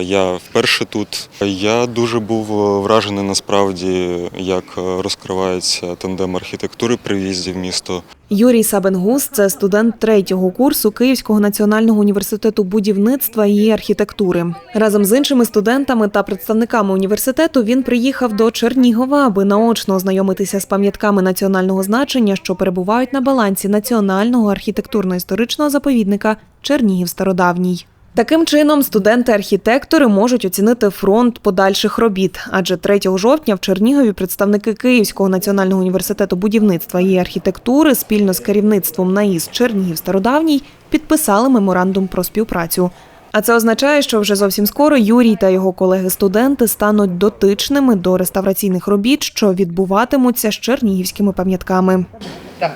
Я вперше тут. Я дуже був е, вражений насправді, як е, розкривається тандем архітектури при в'їзді в місто. Юрій Сабенгус це студент третього курсу Київського національного університету будівництва і архітектури. Разом з іншими студентами та представниками університету він приїхав до Чернігова, аби наочно ознайомитися з пам'ятками національного значення, що перебувають на балансі національного архітектурно-історичного заповідника Чернігів Стародавній. Таким чином, студенти-архітектори можуть оцінити фронт подальших робіт, адже 3 жовтня в Чернігові представники Київського національного університету будівництва і архітектури спільно з керівництвом НАІС Чернігів Стародавній підписали меморандум про співпрацю. А це означає, що вже зовсім скоро Юрій та його колеги-студенти стануть дотичними до реставраційних робіт, що відбуватимуться з чернігівськими пам'ятками. Так,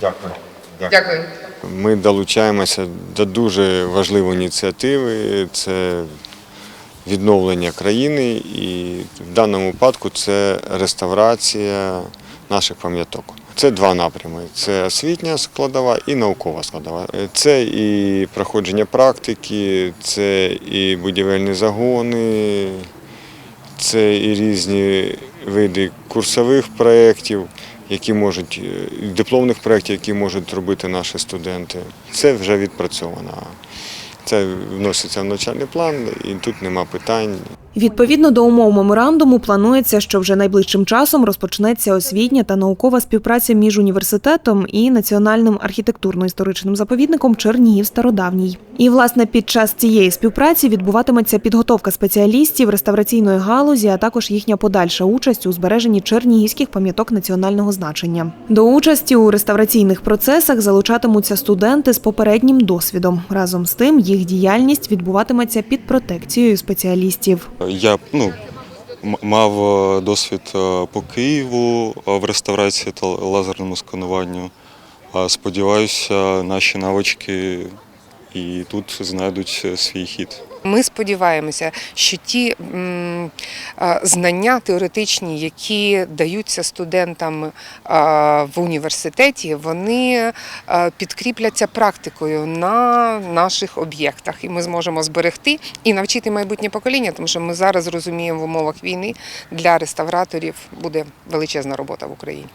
Дякую. дякую. Ми долучаємося до дуже важливої ініціативи. Це відновлення країни, і в даному випадку це реставрація наших пам'яток. Це два напрями: це освітня складова і наукова складова. Це і проходження практики, це і будівельні загони, це і різні види курсових проєктів, які можуть е, дипломних проєктів, які можуть робити наші студенти. Це вже відпрацьовано. Це вноситься в навчальний план, і тут нема питань. Відповідно до умов меморандуму, планується, що вже найближчим часом розпочнеться освітня та наукова співпраця між університетом і національним архітектурно-історичним заповідником Чернігів Стародавній. І власне під час цієї співпраці відбуватиметься підготовка спеціалістів реставраційної галузі, а також їхня подальша участь у збереженні чернігівських пам'яток національного значення. До участі у реставраційних процесах залучатимуться студенти з попереднім досвідом. Разом з тим, їх діяльність відбуватиметься під протекцією спеціалістів. Я ну, мав е, досвід е, по Києву е, в реставрації та лазерному скануванню. Сподіваюся, наші навички і тут знайдуть свій хід. Ми сподіваємося, що ті знання теоретичні, які даються студентам в університеті, вони підкріпляться практикою на наших об'єктах, і ми зможемо зберегти і навчити майбутнє покоління, тому що ми зараз розуміємо в умовах війни для реставраторів буде величезна робота в Україні.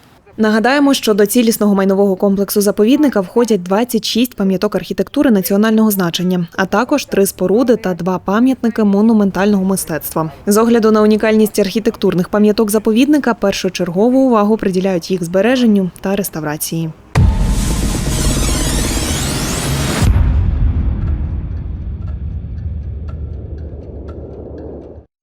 Нагадаємо, що до цілісного майнового комплексу заповідника входять 26 пам'яток архітектури національного значення, а також три споруди та два пам'ятники монументального мистецтва. З огляду на унікальність архітектурних пам'яток заповідника першочергову увагу приділяють їх збереженню та реставрації.